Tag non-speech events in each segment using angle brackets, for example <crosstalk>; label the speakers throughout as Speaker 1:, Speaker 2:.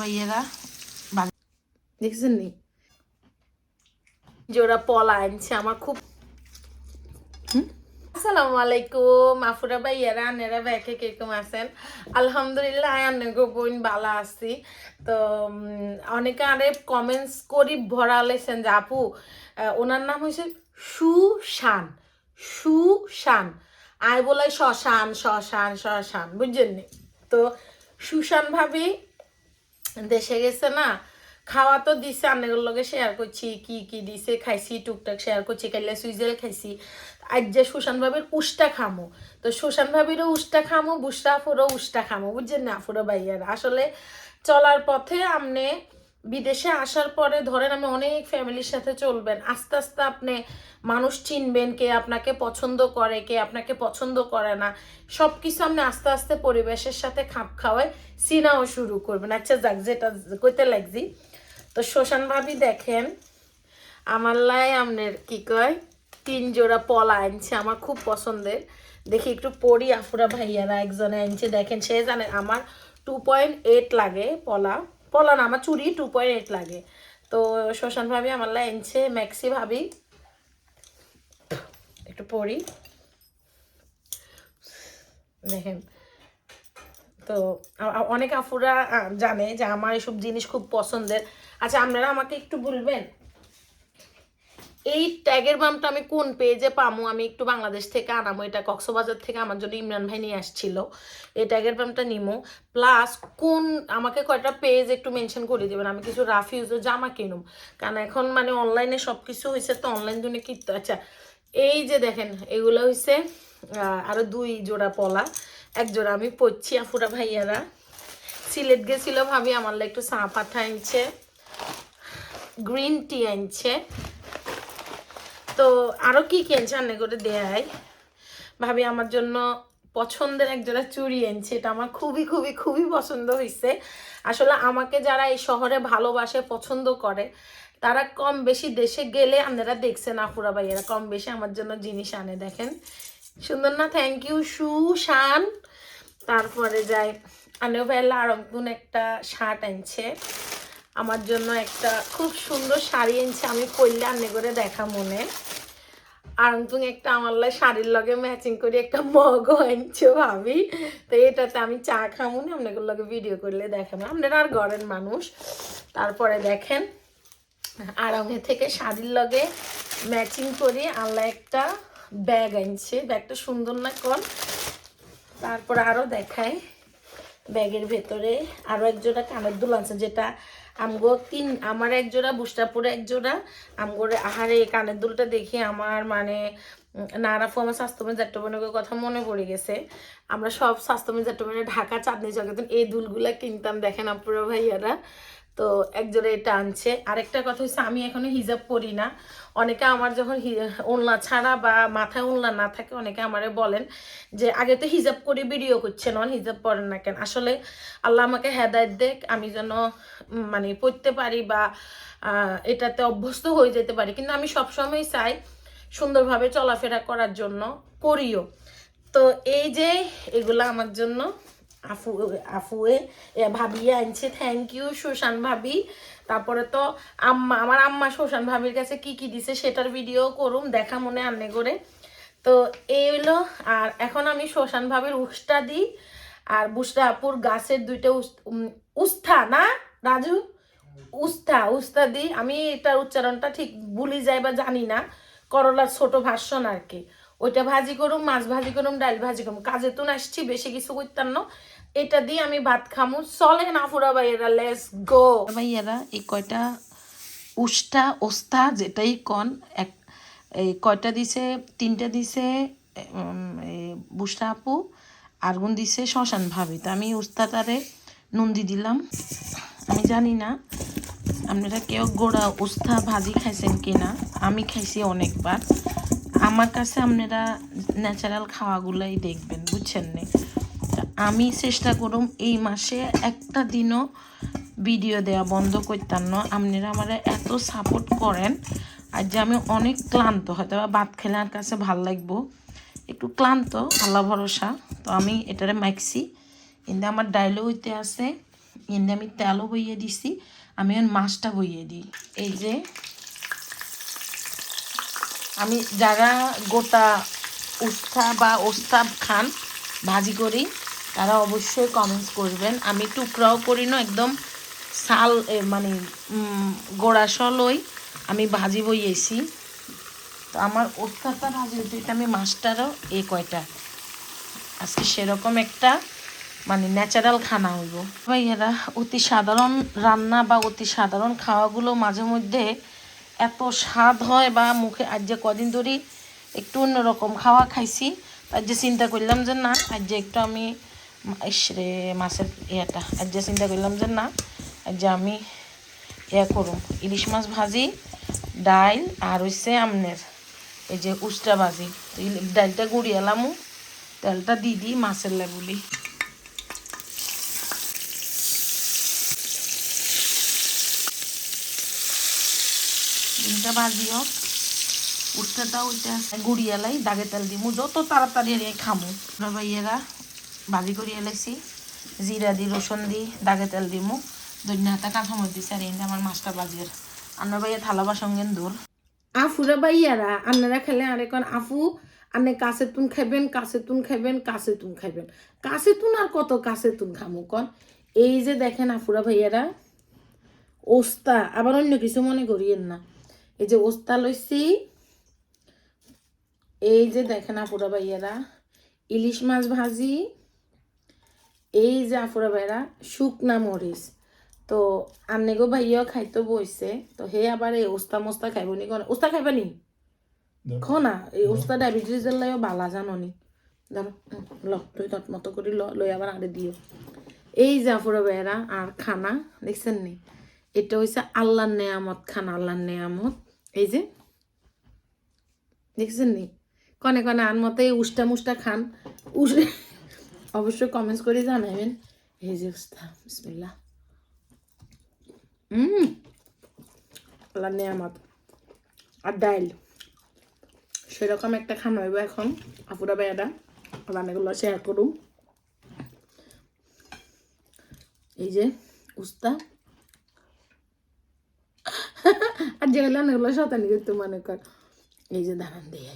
Speaker 1: ভাইয়েরা দেখছেন নি? যে ওরা পলা আনছে আমার খুব আসসালামু আলাইকুম আফুরা ভাইয়ারা আনেরা ব্যাকে কীরকম আছেন? আলহামদুলিল্লাহ আনে গো বোন বালা আছি। তো অনেকে আরে কমেন্টস করি ভরা লেছেন যে আপু ওনার নাম হয়েছে সুশান সুশান। আয় বলাই শশান শশান শশান বুঝছেন তো সুশান ভাবি দেশে গেছে না, খাওয়া তো দিছে অনেকের লগে শেয়ার করছি, কি কি দিছে, খাইছি, টুকটাক শেয়ার করছি, কাইলে সুইজেল খাইছি। আজ যে সুশান ভাবির উষ্টা খামো, তো সুশান ভাবিরও উষ্টা খামো বুসরা ফুরো উষ্টা খামো, বুঝছেন না, ফুরো ভাইয়ার। আসলে চলার পথে আমনে বিদেশে আসার পরে ধরেন আমি অনেক ফ্যামিলির সাথে চলবেন, আস্তে আস্তে আপনি মানুষ চিনবেন কে আপনাকে পছন্দ করে, কে আপনাকে পছন্দ করে না। সব কিছু আপনি আস্তে আস্তে পরিবেশের সাথে খাপ খাওয়ায় চিনাও শুরু করবেন। আচ্ছা যাক, যেটা কইতে লাগছি। তো শোষণ ভাবি দেখেন, আমার লাই আপনার কি কয়, তিন জোড়া পলা আনছে, আমার খুব পছন্দের। দেখি একটু পড়ি আফুরা ভাইয়ারা একজনে আনছে, দেখেন সে জানে আমার টু পয়েন্ট এইট লাগে পলা। পলা না, আমার চুরি টু পয়েন্ট লাগে। তো শোষণ ভাবি আমার লাইনছে ম্যাক্সি ভাবি। একটু পড়ি। দেখেন। তো অনেক আফুরা জানে যে আমার এসব জিনিস খুব পছন্দের। আচ্ছা আপনারা আমাকে একটু বলবেন? এই ট্যাগের বামটা আমি কোন পেজে পামো? আমি একটু বাংলাদেশ থেকে আনামো। এটা কক্সবাজার থেকে আমার জন্য ইমরান ভাই নিয়ে আসছিল। এই ট্যাগের বামটা নিমো। প্লাস কোন আমাকে কয়টা পেজ একটু মেনশন করে দেবেন? আমি কিছু রাফ ইউজের জামা কিনুম। কারণ এখন মানে অনলাইনে সব কিছু হয়েছে তো অনলাইন জন্য কি আচ্ছা এই যে দেখেন, এগুলো হয়েছে আরও দুই জোড়া পলা। এক জোড়া আমি পড়ছি আফুরা ভাইয়ারা। সিলেট গেছিল ভাবি আমার একটু চা পাঠা আনছে। গ্রিন টি আনছে। তো আরও কি কিনছে রান্না করে দেয় ভাবি, আমার জন্য পছন্দের এক জোড়া চুড়ি এনেছে। এটা আমার খুবই খুবই খুবই পছন্দ হয়েছে আসলে আমাকে যারা এই শহরে ভালোবাসে, পছন্দ করে, তারা কম বেশি দেশে গেলে আপনারা দেখছেন আফুরা ভাইয়েরা, কম বেশি আমার জন্য জিনিস আনে, দেখেন। সুন্দর না? Thank you Sushan. তারপরে যাই, আনেও ভাইলা আরমগুন একটা শার্ট আনছে আমার জন্য একটা খুব সুন্দর শাড়ি এনেছে, আমি পরলে আন্নে করে দেখা মনে। আর তুমি একটা আমার শাড়ির লগে ম্যাচিং করে একটা মগও আনছো ভাবি। তো এটাতে আমি চা খামো না, আপনাদের লগে ভিডিও করলে দেখাবো। আপনারা আর ঘরের মানুষ। তারপরে দেখেন, আরামে থেকে শাড়ির লগে ম্যাচিং করে আল্লাহ একটা ব্যাগ আনছে। ব্যাগটা সুন্দর না কোন তারপর আরও দেখায় ব্যাগের ভেতরে আরও এক জোড়া কানের দুল আছে যেটা আমগো তিন, আমার এক জোড়া বুস্টাপুরে এক জোড়া। আমগোরে আহারে কানের দুলটা দেখে আমার মানে নারাফু আমার স্বাস্থ্যমের জাট্টবনের কথা মনে পড়ে গেছে। আমরা সব স্বাস্থ্যমের জাট্টবনের ঢাকা, চাঁদনি জগতন এই দুলগুলা কিনতাম, দেখেন আপুরা ভাইয়ারা। তো এক জোড়া এটা আনছে। আরেকটা কথা হচ্ছে আমি এখনও হিজাব পরি না। অনেকে আমার যখন ওড়না ছাড়া বা মাথায় ওড়না না থাকে, অনেকে আমারে বলেন যে, আগে তো হিজাব করে, ভিডিও করছেন অন হিজাব পরেন না কেন? আসলে আল্লাহ আমাকে হেদায়ত দেখ আমি যেন মানে পড়তে পারি বা এটাতে অভ্যস্ত হয়ে যেতে পারি। কিন্তু আমি সবসময় চাই সুন্দরভাবে চলাফেরা করার জন্য করিও। তো এই যে, এগুলো আমার জন্য আফু আফুয়ে ভাবিয়ে আনছে থ্যাংক ইউ সুশান ভাবি। তারপরে তো আম্মা, আমার আম্মা সুশান ভাবির কাছে কি কি দিছে সেটার ভিডিও করুম, দেখা মনে আনে করে। তো এই হলো আর এখন আমি শ্মশান ভাবির উষ্টা দিই, আর বুসরা আপুর গাছের দুইটা উস- উস্থা না, রাজু? উস্থা উস্থা দিই। আমি এটার উচ্চারণটা ঠিক ভুলি যাই বা জানি না, করলার ছোট ভাষণ আর কি। ওইটা ভাজি করুম, মাছ ভাজি করুম, ডাল ভাজি করুম। কাজে তো আসছি বেশি কিছু করতাম না। এটা দিয়ে আমি ভাত খামু। চলে না ফুরা ভাইয়েরা লেস গো ভাইয়েরা, এই কয়টা উষ্টা ওস্তা যেটাই কন, এক, এই কয়টা দিছে? তিনটা দিছে বুসটা আপু আর গুণ দিছে শ্মশান ভাবি। তো আমি উস্তাটারে নন্দি দিলাম। আমি জানি না, আপনারা কেউ গোড়া উস্তা ভাজি খাইছেন কিনা? আমি খাইছি অনেকবার। আমার কাছে আপনারা ন্যাচারাল খাওয়াগুলাই দেখবেন, বুঝছেন নে? আমি চেষ্টা করুম এই মাসে একটা দিনও ভিডিও দেওয়া বন্ধ করতাম না। আপনারা আমার এত সাপোর্ট করেন। আর যে আমি অনেক ক্লান্ত, হয়তো বা ভাত খেলে কাছে ভালো লাগবো। একটু ক্লান্ত, আল্লাহ ভরসা। তো আমি এটারে মাইকছি কিন্তু আমার ডাইলও হইতে আছে
Speaker 2: এনে আমি তেলও বইয়ে দিছি, আমি এখন মাছটা বইয়ে দিই। এই যে, আমি যারা গোটা উস্তা বা ওস্তা খান, ভাজি করি। তারা অবশ্যই কমেন্টস করবেন। আমি টুকরাও করি না, একদম সাল মানে গোড়া সলই আমি ভাজি বইয়েছি। তো আমার ওস্তাটা ভাজি হতে আমি মাছটারও এ কয়টা। আজকে সেরকম একটা মানে ন্যাচারাল খানা হইব। ভাইয়েরা, অতি সাধারণ রান্না বা অতি সাধারণ খাওয়াগুলো মাঝে মধ্যে এত স্বাদ হয় বা মুখে আজ যে কদিন ধরেই একটু অন্যরকম খাওয়া খাইছি, তার যে চিন্তা করলাম যে না, আজ যে একটু আমি ইসরে মাছের ইয়েটা। যে চিন্তা করলাম যে না যে আমি ইয়ে করুম। ইলিশ মাছ ভাজি, ডাইল আর হচ্ছে আমনের। এই যে উস্তা ভাজি। তো ইলি- ডাইলটা গুড়িয়ালামু তেলটা দিয়ে দিই মাছের লেবুলি। ডিমটা ভাজিও উস্তাটা ওইটা গুড়িয়ালাই দাগে তেল দিমু। যত তাড়াতাড়ি আর খামু। ভাইয়েরা ভাজি করে এলাইছি, জিরা দি, রসুন দি, দাগে তেল দিমু। ধনিয়া হাতা কাঁচামরিচ দিছি আর এই আমার মাছটা বাজির আন্নার ভাইয়া থালা বাসঙ্গেন দূর।
Speaker 1: আফুরা বাইয়ারা আপনারা খেলে আর এখন আফু আনে কাছে তুন খাইবেন কাছে তুন খাইবেন কাছে তুন খাইবেন। কাছে তুন আর কত কাছে তুন খামু কন? এই যে দেখেন আফুরা ভাইয়ারা, ওস্তা, আবার অন্য কিছু মনে করিয়েন না। এই যে ওস্তা লইছি, এই যে দেখেন আফুরা ভাইয়ারা, ইলিশ মাছ ভাজি এই যে আফুরা ভাইরা শুকনা মরিচ। তো আন্নেগো ভাইয়াও খাইতো বইছে তো হে আবার এই ওস্তা মোস্তা খাইব নি কোন ওস্তা খাইবা নি? খো না? এই ওস্তা ডায়াবেটিসের লাইও বালা জানো নি? ধরো ল তুই তত মতো করে ল লই আবার আরে দিও। এই জাফর বেড়া আর খানা দেখছেন নি? এটা হইছে আল্লাহর নেয়ামত খানা আল্লাহর নেয়ামত। এই যে দেখছেন নি? কনে কনে আন মতে উষ্টা মুষ্টা খান। উস অবশ্যই কমেন্টস করে জানাবেন। এই যে উস্তা বিসমিল্লাহ। হুম আল্লাহ নেয়ামত। আর ডাইল। সেরকম একটা খানা হইব এখন, আপুরা বেয়াটা রান্নাগুলো শেয়ার করুম এই যে উস্তা <laughs> আর যেগুলো রান্নাগুলো শতানি করতে মনে কর। এই যে দাঁড়ান দিয়ে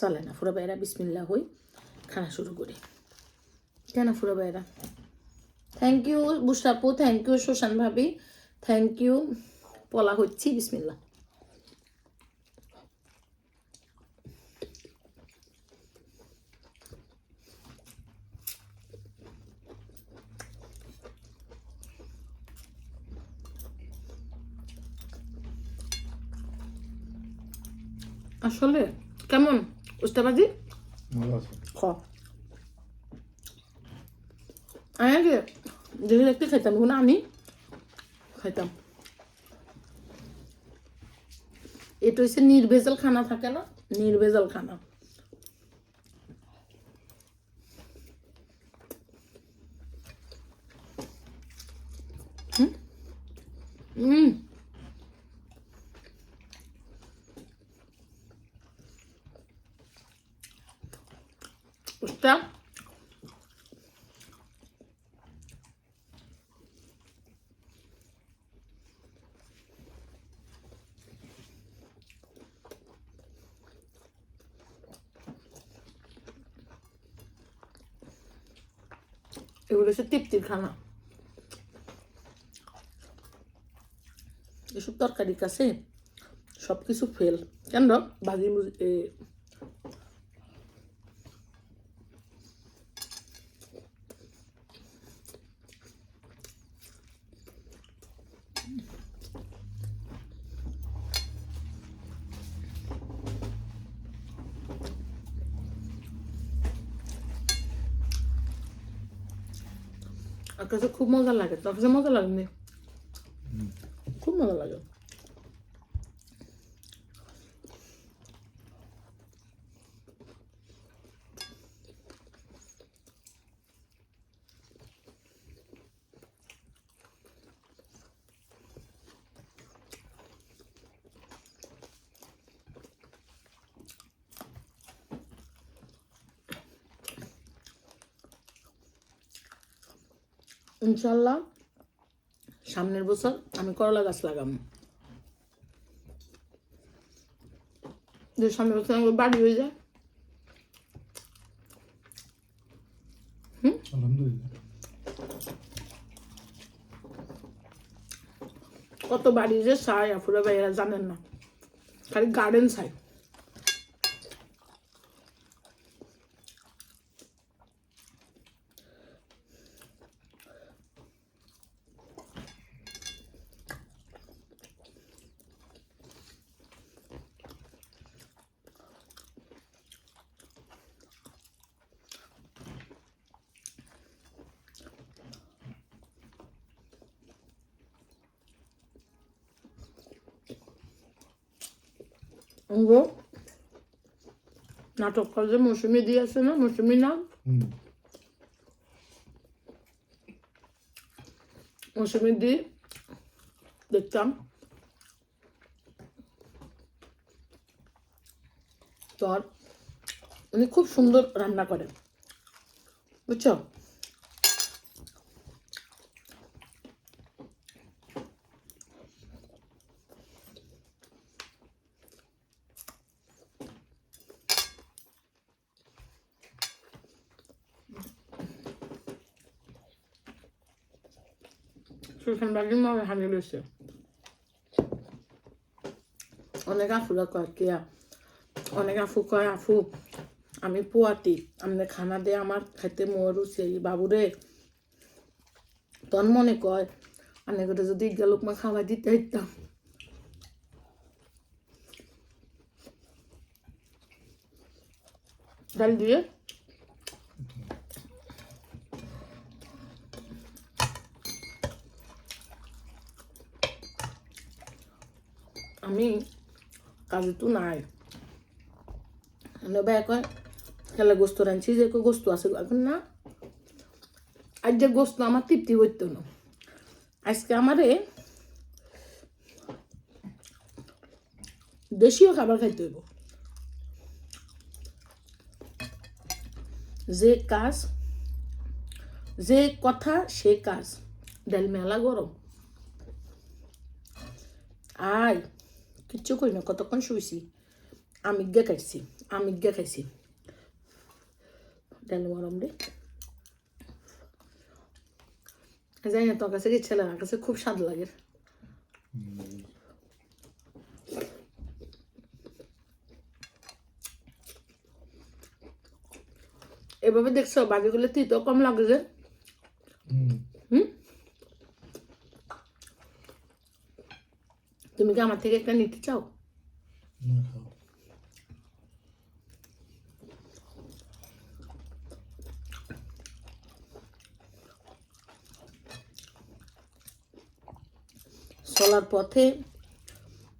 Speaker 1: চলে না, ফুরা বাইরা বিসমিল্লা হই, খানা শুরু করি। কেন ফুরা বাইরা থ্যাংক ইউ বুসাপু থ্যাংক ইউ সুশান ভাবি থ্যাংক ইউ পলা হচ্ছি বিসমিল্লা আসলে কেমন? উস্তাবাজি খ আমি আগে যদি দেখতে খাইতাম এখন আমি খাইতাম এটা হচ্ছে নির্ভেজাল খানা থাকে না নির্ভেজাল খানা হুম হুম উস্তা এগুলো হচ্ছে তৃপ্তির খানা এসব তরকারির কাছে সব কিছু ফেল কেন ভাজি মুজি এ, আমার কাছে খুব মজা লাগে তোর মজা লাগে খুব মজা লাগে ইনশাল্লাহ সামনের বছর আমি করলা গাছ লাগাম যে সামনের বছর আমার বাড়ি হয়ে যায়। কত বাড়ি যে সাই আপুরা ভাইয়েরা জানেন না। খালি গার্ডেন চাই গো নাটক করে যে মৌসুমি দিয়েছে না মৌসুমি
Speaker 3: হুম
Speaker 1: মৌসুমি দি দেখতাম তোর উনি খুব সুন্দর রান্না করে বুঝছ বাড়ির মনে হানি রয়েছে অনেক আফুরা কয় কে অনেক আফু কয় আফু আমি পোয়াতি আপনি খানা দিয়ে আমার খাইতে মোর রুচি বাবুরে তন মনে কয় আমি করে যদি গেলুক মা খাওয়া দিতে হইতাম ডাল দিয়ে আমি কাজতো নাই ভাই কয় খেলা গোস্ত রাঁধছি যে কয় গোস্ত আছে এখন না আজ যে গোস্ত আমার তৃপ্তি হইতো না আজকে আমারে দেশীয় খাবার খাইতে হইব যে কাজ যে কথা সে কাজ ডাল মেলা গরম আয় কিচ্ছু করি না কতক্ষণ শুয়েছি আমিজ্ঞা খাইছি আমিজ্ঞা খাইছি ডাল গরম রে জানি না তোর কাছে কি ছেলে আমার কাছে খুব স্বাদ লাগে এভাবে দেখছ বাকিগুলো তিতো কম লাগে যে
Speaker 3: হুম
Speaker 1: তুমি কি আমার থেকে একটা নিতে চাও? চলার পথে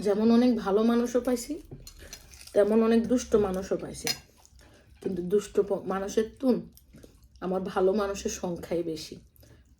Speaker 1: যেমন অনেক ভালো মানুষও পাইছি তেমন অনেক দুষ্ট মানুষও পাইছি। কিন্তু দুষ্ট মানুষের তুন আমার ভালো মানুষের সংখ্যাই বেশি।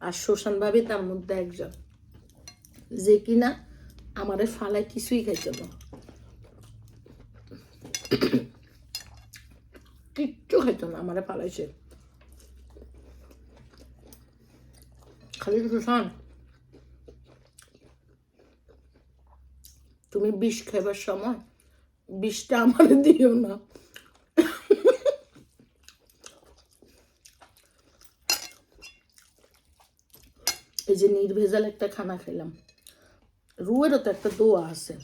Speaker 1: আর শ্মশান ভাবি তার মধ্যে একজন। যে কিনা আমারে ফালায় কিছুই খাইতে না। কিচ্ছু খাইতো না আমারে ফালাইছে খালি শ্মশান তুমি বিষ খাইবার সময় বিষটা আমার দিও না। এই যে নির্ভেজাল একটা খানা খেলাম রুয়েরও তো একটা দোয়া আছে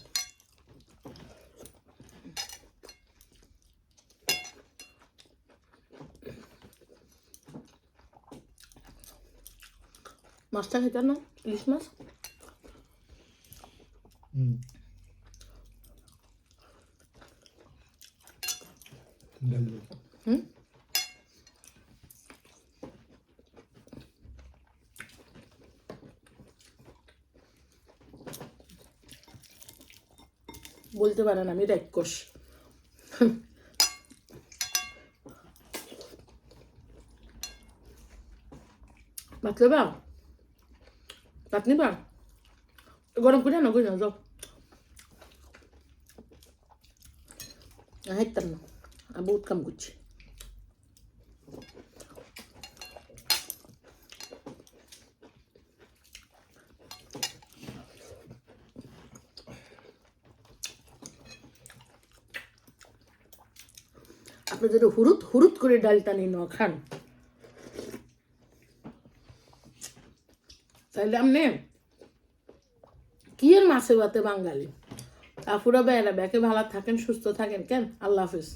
Speaker 1: মাছটা খেতে না ইলিশ মাছ
Speaker 3: হুম
Speaker 1: বলতে পারেন আমি রাক্ষস ভাত বা ভাত বা গরম করে না করে যাও। হাইতাম না বহুত কাম করছি। আপনি যদি হুরুত হুরুত করে ডালটা নিয়ে ন খান। তাহলে আপনি কি এর মাছে বাতে বাঙালি? আপুরা বেড়া ব্যাকে ভালো থাকেন, সুস্থ থাকেন, কেন? আল্লাহ হাফিজ।